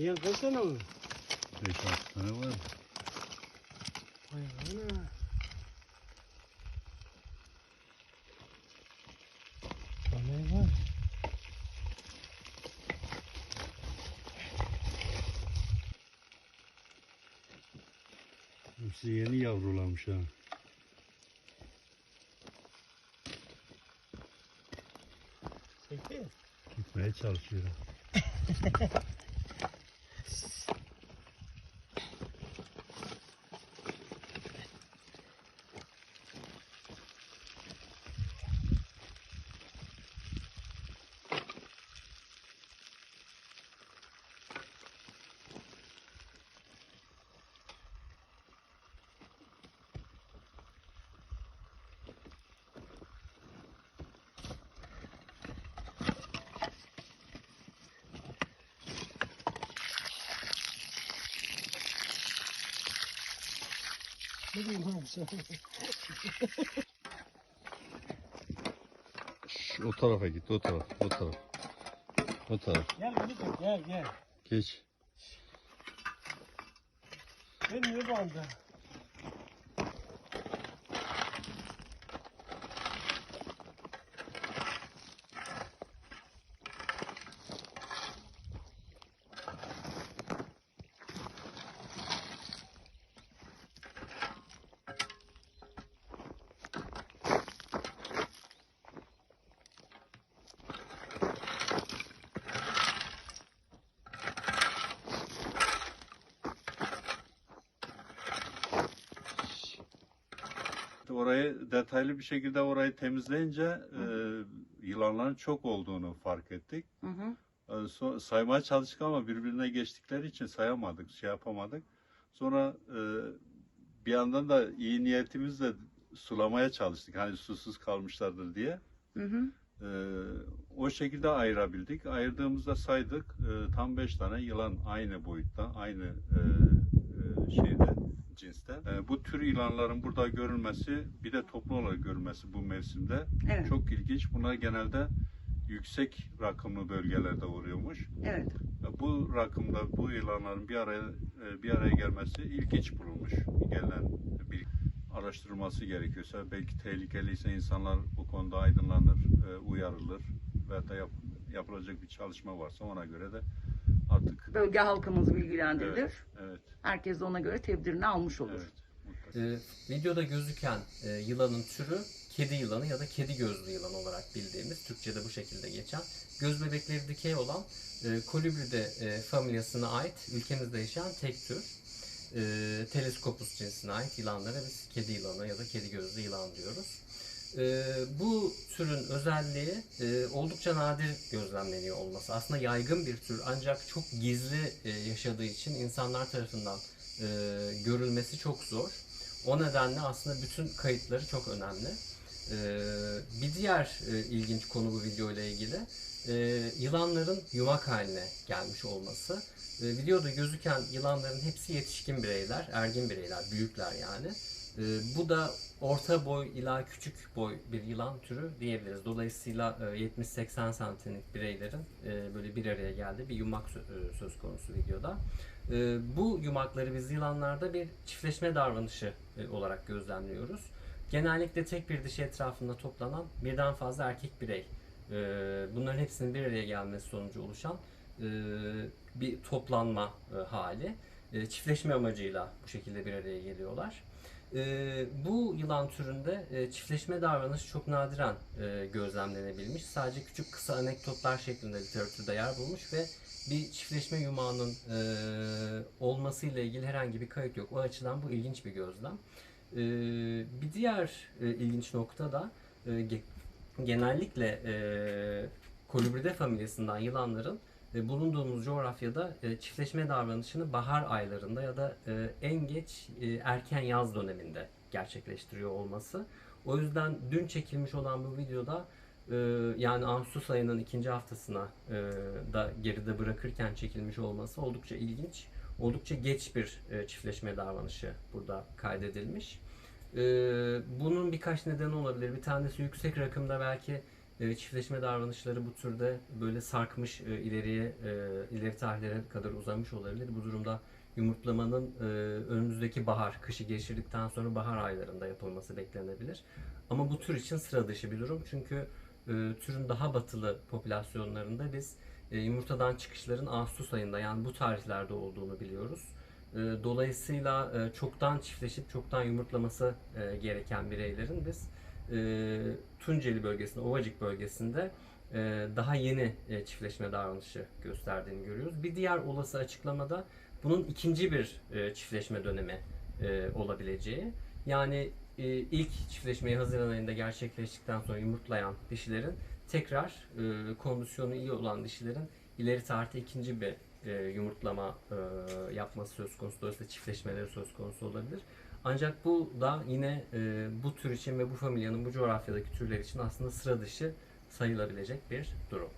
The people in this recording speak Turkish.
Yiyen kaç tane var? 5-6 tane var. Vay ana. Vallahi var. Hepsi yeni yavrulamış ha. Peki. Gitmeye çalışıyor. Diyeyim oğlum sen? Şş, o tarafa git, o taraf, o taraf. O taraf. Gel tut gel gel. Geç. Ben niye bandı? Orayı detaylı bir şekilde orayı temizleyince e, yılanların çok olduğunu fark ettik. Hı hı. E, so- saymaya çalıştık ama birbirine geçtikleri için sayamadık, şey yapamadık. Sonra e, bir yandan da iyi niyetimizle sulamaya çalıştık. Hani susuz kalmışlardır diye. Hı hı. E, o şekilde ayırabildik. Ayırdığımızda saydık. E, tam beş tane yılan aynı boyutta, aynı e, e, şeyde, cinste. E, bu tür yılanların burada görülmesi, bir de toplu olarak görülmesi bu mevsimde Evet. çok ilginç. Bunlar genelde yüksek rakımlı bölgelerde oluyormuş. Evet. Bu rakımda bu yılanların bir araya e, bir araya gelmesi ilginç bulunmuş. Gelen bir araştırılması gerekiyorsa belki tehlikeliyse insanlar bu konuda aydınlanır, e, uyarılır ve da yap- yapılacak bir çalışma varsa ona göre de artık Bölge halkımız bilgilendirilir. Evet. Herkes de ona göre tedbirini almış olur. evet. Ee, videoda gözüken e, yılanın türü kedi yılanı ya da kedi gözlü yılan olarak bildiğimiz Türkçe'de bu şekilde geçen göz bebekleri dikey olan e, Colubridae e, familyasına ait ülkemizde yaşayan tek tür. E, Teleskopus cinsine ait yılanlara biz kedi yılanı ya da kedi gözlü yılan diyoruz. E, bu türün özelliği e, oldukça nadir gözlemleniyor olması. Aslında yaygın bir tür ancak çok gizli e, yaşadığı için insanlar tarafından e, görülmesi çok zor. O nedenle aslında bütün kayıtları çok önemli. E, bir diğer e, ilginç konu bu video ile ilgili e, yılanların yumak haline gelmiş olması. E, videoda gözüken yılanların hepsi yetişkin bireyler, ergin bireyler, büyükler yani. E, bu da orta boy ila küçük boy bir yılan türü diyebiliriz. Dolayısıyla e, 70-80 santimlik bireylerin e, böyle bir araya geldiği bir yumak e, söz konusu videoda. E, bu yumakları biz yılanlarda bir çiftleşme davranışı e, olarak gözlemliyoruz. Genellikle tek bir dişi etrafında toplanan birden fazla erkek birey. e, bunların hepsinin bir araya gelmesi sonucu oluşan e, bir toplanma e, hali. E, çiftleşme amacıyla bu şekilde bir araya geliyorlar. E, bu yılan türünde e, çiftleşme davranışı çok nadiren e, gözlemlenebilmiş. Sadece küçük kısa anekdotlar şeklinde literatürde yer bulmuş ve bir çiftleşme yumağının e, olmasıyla ilgili herhangi bir kayıt yok. O açıdan bu ilginç bir gözlem. E, bir diğer e, ilginç nokta da e, ge- genellikle e, Colubridae familyasından yılanların bulunduğumuz coğrafyada e, çiftleşme davranışını bahar aylarında ya da e, en geç e, erken yaz döneminde gerçekleştiriyor olması. O yüzden dün çekilmiş olan bu videoda yani Ağustos ayının ikinci haftasına da geride bırakırken çekilmiş olması oldukça ilginç. Oldukça geç bir çiftleşme davranışı burada kaydedilmiş. Bunun birkaç nedeni olabilir. Bir tanesi yüksek rakımda belki çiftleşme davranışları bu türde böyle sarkmış e, ileriye e, ileri tarihlere kadar uzamış olabilir. Bu durumda yumurtlamanın e, önümüzdeki bahar, kışı geçirdikten sonra bahar aylarında yapılması beklenebilir. Ama bu tür için sıra dışı bir durum çünkü türün daha batılı popülasyonlarında biz yumurtadan çıkışların Ağustos ayında yani bu tarihlerde olduğunu biliyoruz. Dolayısıyla çoktan çiftleşip çoktan yumurtlaması gereken bireylerin biz e, Tunceli bölgesinde, Ovacık bölgesinde e, daha yeni e, çiftleşme davranışı gösterdiğini görüyoruz. Bir diğer olası açıklamada bunun ikinci bir e, çiftleşme dönemi e, olabileceği. Yani e, ilk çiftleşmeyi Haziran ayında gerçekleştikten sonra yumurtlayan dişilerin tekrar e, kondisyonu iyi olan dişilerin ileri tarihte ikinci bir e, yumurtlama e, yapması söz konusu. Dolayısıyla çiftleşmeleri söz konusu olabilir. Ancak bu da yine e, bu tür için ve bu familyanın bu coğrafyadaki türler için aslında sıra dışı sayılabilecek bir durum.